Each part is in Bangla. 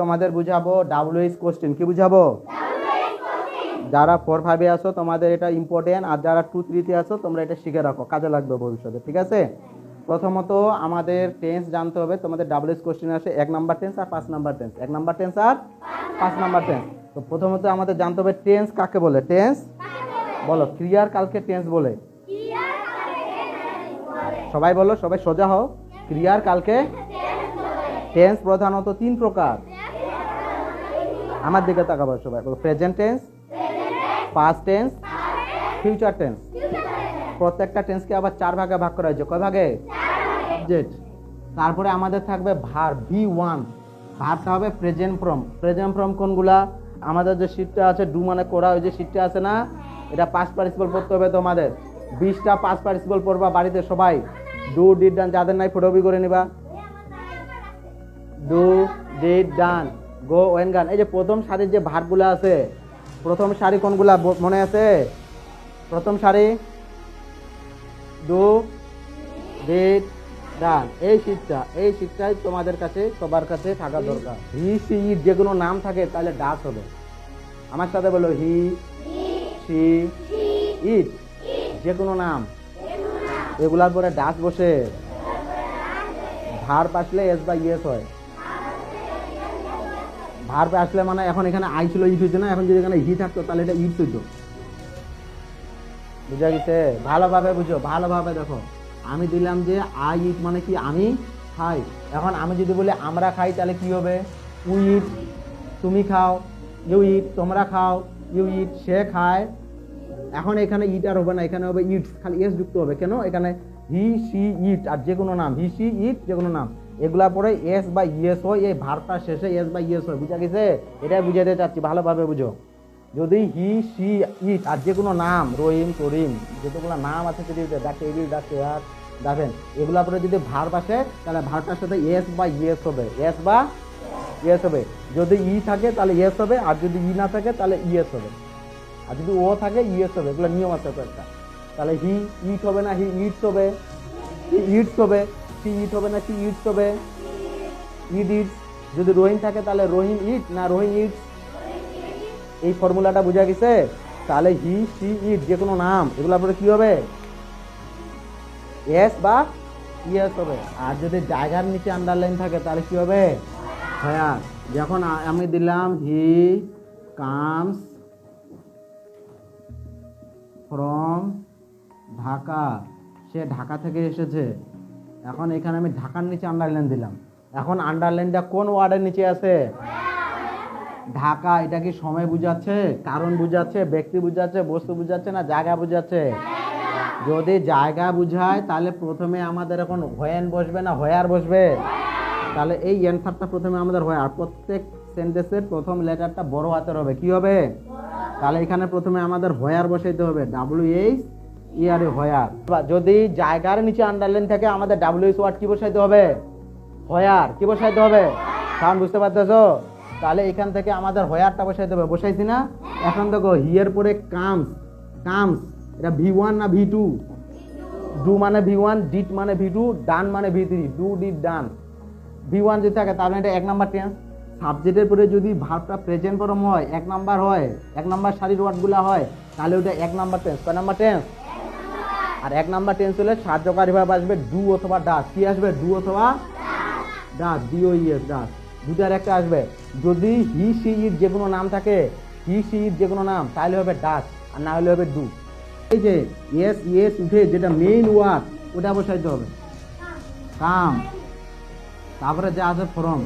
তোমাদের বুঝাবো ডাব্লিউএইচ কোশ্চেন কি বুঝাবো? যারা ফোর ফাইভে আসো তোমাদের এটা ইম্পর্টেন্ট আর যারা টু থ্রিতে আসো তোমরা এটা শিখে রাখো, কাজে লাগবে ভবিষ্যতে, ঠিক আছে? প্রথমত আমাদের টেন্স জানতে হবে, তোমাদের ডাব্লিউএইচ কোশ্চেন আসে এক নাম্বার টেন্স আর পাঁচ নাম্বার টেন্স এক নাম্বার টেন্স আর পাঁচ নাম্বার টেন্স তো প্রথমত আমাদের জানতে হবে টেন্স কাকে বলে? টেন্স বলো, ক্রিয়ার কালকে টেন্স বলে। সবাই বলো, সবাই সোজা হও। ক্রিয়ার কালকে টেন্স প্রধানত তিন প্রকার। আমার দিকে তাকাবো সবাই। Present tense past tense future tense প্রত্যেকটা টেন্সকে আবার চার ভাগে ভাগ করা হয়েছে। কয় ভাগে? সাবজেক্ট তারপরে আমাদের থাকবে ভার ভি ওয়ান ভারটা হবে প্রেজেন্ট ফ্রম প্রেজেন্ট ফ্রম কোনগুলা? আমাদের যে শীটটা আছে ডু মানে করা, ওই যে শীটটা আছে না? এটা পাঁচ পার্টিসিপল পড়তে হবে তোমাদের। বিশটা পাঁচ পার্টিসিপল পড়বা বাড়িতে সবাই। ডু ডিড ডান যাদের নাই ফটোকপি করে নিবা। Do did done go went gone. এই যে প্রথম সারির যে ভার্বগুলো আছে, প্রথম সারি কোনগুলা মনে আছে? প্রথম সারি দু ডিড ডান এই শীতটা, এই শীতটাই তোমাদের কাছে, সবার কাছে থাকা দরকার। হি সি ইট, যে কোনো নাম থাকে, তাহলে ডাস হবে। আমার সাথে বলো, হি সি ইট, যে কোনো নাম। এগুলার পরে ডাস বসে। ভার আসলে এস বা ইয়েস হয়। ভার আসলে মানে এখন এখানে আই ছিল ইট হইতো না এখন যদি এখানে হি থাকতো, তাহলে এটা ইট হইতো বুঝা গেছে? ভালোভাবে বুঝো, ভালোভাবে দেখো। আমি দিলাম যে আই ইট মানে কি? আমি খাই। এখন আমি যদি বলি আমরা খাই, তাহলে কি হবে? উই ইট তুমি খাও, ইউ ইট তোমরা খাও, ইউ ইট সে খায়। এখন এখানে ইট আর হবে না, এখানে হবে ইট খালি এস যুক্ত হবে। কেন? এখানে হি, সি ইট আর যে কোনো নাম। হি, সি ইট যে কোনো নাম। এগুলা পরে এস বা ইয়েস হয়, এই ভারটা শেষে এস বা ইয়েস হয়, বুঝা গেছে? এটাই বুঝাতে চাচ্ছি, ভালোভাবে বুঝো। যদি হি সি ইট আর যে কোনো নাম, রহিম, করিম, যতগুলো নাম আছে যদি ডাকে এবিল ডাকে আর দেখেন এগুলা পরে যদি ভার আসে, তাহলে ভারটার সাথে এস বা ইয়েস হবে। এস বা ইয়েস হবে। যদি ই থাকে, তাহলে ইয়েস হবে। আর যদি ই না থাকে, তাহলে ইয়েস হবে। আর যদি ও থাকে ইয়েস হবে। এগুলো নিয়ম আছে কয়েকটা। তাহলে হি ইট হবে না হি ইটস হবে। হি ইটস হবে। সি ইট হবে না সি ইটস হবে? ইট ইটস যদি রহিম থাকে তাহলে রহিম ইট না রহিম ইটস এই ফর্মুলাটা বোঝা গেছে? তাহলে হি সি ইট যে কোনো নাম, এগুলো পরে কি হবে? এস বা ইয়েস হবে। আর যদি জায়গার নিচে আন্ডারলাইন থাকে, তাহলে কি হবে? হ্যাঁ যখন আমি দিলাম হি কামস ফ্রম ঢাকা। সে ঢাকা থেকে এসেছে। এখন এখানে আমি ঢাকার নিচে আন্ডারলাইন দিলাম। এখন আন্ডারলাইনটা কোন ওয়ার্ডের নিচে আছে? ঢাকা, এটা কি সময় বুঝাচ্ছে? কারণ বুঝাচ্ছে? ব্যক্তি বুঝাচ্ছে? বস্তু বুঝাচ্ছে? না জায়গা বুঝাচ্ছে? যদি জায়গা বুঝায়, তাহলে প্রথমে আমাদের এখন হয়ান বসবে না হয়ার বসবে? তাহলে এই অ্যান্সারটা প্রথমে আমাদের হয়ার প্রত্যেক সেন্টেন্সের প্রথম লেটারটা বড় হাতের হবে। কি হবে? তাহলে এখানে প্রথমে আমাদের হয়ার বসাইতে হবে। ডাব্লিউ এইচ ইয়ারে হয়ার যদি জায়গার নিচে আন্ডারলাইন থাকে, আমাদের ডাব্লিউ এইচ ওয়ার্ড কি বসাইতে হবে? হয়ার, কি বসাইতে হবে? কারণ বুঝতে পারতেছো? তাহলে এখান থেকে আমাদের হয়ারটা বসাইতে হবে। বসাইছি না? এখন দেখো হিয়ার পরে কামস কামস এটা ভি ওয়ান না ভি টু ডু মানে ভি ওয়ান ডিট মানে ভি টু ডান মানে V three do did done V one যদি থাকে, তাহলে এটা এক নাম্বার টেন্স সাবজেক্টের পরে যদি ভাবটা প্রেজেন্ট ফর্ম হয়, এক নাম্বার হয়, এক নাম্বার সারির ওয়ার্ডগুলো হয়, তাহলে ওটা এক নাম্বার টেন্স কয় নাম্বার টেন্স আর এক নাম্বার টেন্স হলে সাহায্যকারী ভাব আসবে ডু অথবা ডাস কি আসবে? ডু অথবা ডাস ডিও ইএস ডাস দুটার একটা আসবে। যদি হি সি ইট যে কোনো নাম থাকে হি সি ইট যে কোনো নাম, তাহলে হবে ডাস আর না হলে হবে ডু এই যে ইয়েস ইয়েস উঠে যেটা মেইন ওয়ার্ড ওটা বসাইতে হবে। কাম। তারপরে যা আছে ফর্ম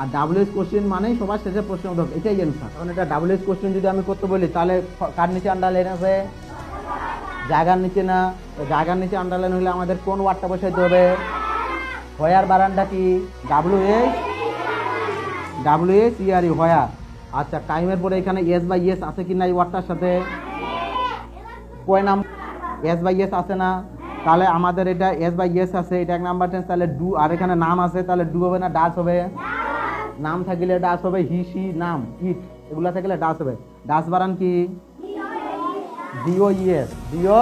আর ডাব্লিউএস কোশ্চেন মানেই সবার শেষে প্রশ্ন উঠবে। এটাই অ্যান্সার কারণ এটা ডাব্লিউএস কোশ্চেন যদি আমি করতে বলি, তাহলে কার নিচে আন্ডারলাইন আছে জায়গার নিচে না, জায়গার নিচে আন্ডারলাইন হলে আমাদের কোন ওয়ার্ডটা বসাইতে হবে? হয়ার বারান্ডা কি? ডাব্লিউ এস ডাব্লিউ এস ইয়ার ই হয়ার। আচ্ছা টাইমের পরে এখানে এস বাই এস আছে কি না এই ওয়ার্ডটার সাথে? কয় নাম? এস বাই এস আছে না? তাহলে আমাদের এটা এস বাই এস আছে, এটা এক নাম্বার টেন্স তাহলে ডু আর এখানে নাম আছে, তাহলে ডু হবে না ডাস হবে? নাম থাকলে ডাস হবে হি সি নাম ইট এগুলা থাকলে ডাস হবে। ডাস বারান কি? ডিও ইএস ডিও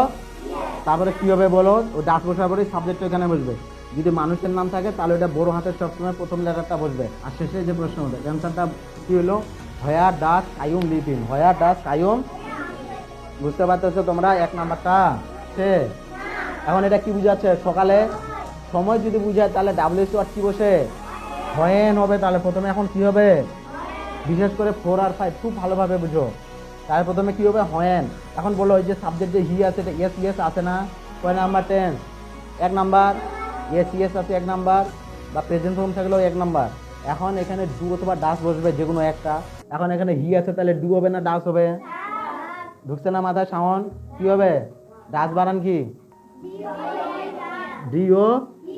তারপরে কি হবে বলো ও ডাস বসার পরে সাবজেক্ট এখানে বসবে। যদি মানুষের নাম থাকে, তাহলে ওটা বড় হাতের সবসময় প্রথম লেটারটা বসবে। আর শেষে যে প্রশ্ন হবে অ্যান্সারটা কি হলো? হয়ার ডাস কায়ুম লিপিন হয়ার ডাস কায়ুম বুঝতে পারতেছো তোমরা? এক নাম্বারটা। সে। এখন এটা কি বুঝাচ্ছে? সকালে সময় যদি বুঝায়, তাহলে ডাব্লিউসি আর কি বসে? হয়েন হবে তাহলে। প্রথমে এখন কি হবে? বিশেষ করে ফোর আর ফাইভ খুব ভালোভাবে বুঝো। তাহলে প্রথমে কি হবে? হয়েন। এখন বলো ওই যে সাবজেক্ট যে হি আছে, এটা ইয়েস ইয়েস আছে না? কয় নাম্বার টেন্স এক নাম্বার ইয়েস ইয়েস আছে, এক নাম্বার বা প্রেজেন্ট ফর্ম থাকলেও এক নাম্বার এখন এখানে ডু অথবা ডাস বসবে, যে কোনো একটা। এখন এখানে হি আছে, তাহলে ডু হবে না ডাস হবে? ঢুকছে না মাথায় সামন কি হবে? ডাস বানান কি? D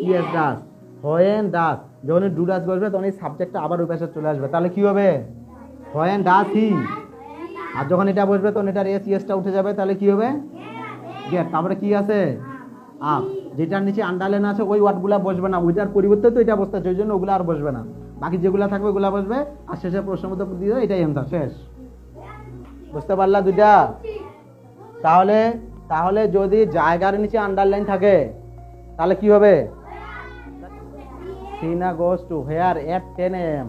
O does S does when do does বসবে তখন এই সাবজেক্টটা আবার ওই পাশে চলে আসবে। তাহলে কি হবে? হয়েন ডাস হি আর যখন এটা বসবে, তখন এটার এস ইএসটা উঠে যাবে, তাহলে কি হবে? গেট তারপরে কি আছে? আপ যেটার নিচে আন্ডারলাইন আছে, ওই ওয়ার্ডগুলো বসবে না। ওইটার পরিবর্তে তো এটা বসতে ওই জন্য ওগুলো আর বসবে না। বাকি যেগুলো থাকবে, ওগুলো বসবে। আর শেষে প্রশ্ন মতো দিয়ে এটাই এমতা শেষ। বুঝতে পারলা দুইটা? তাহলে তাহলে যদি জায়গার নিচে আন্ডারলাইন থাকে, তাহলে কি হবে? Sina goes to here at ten AM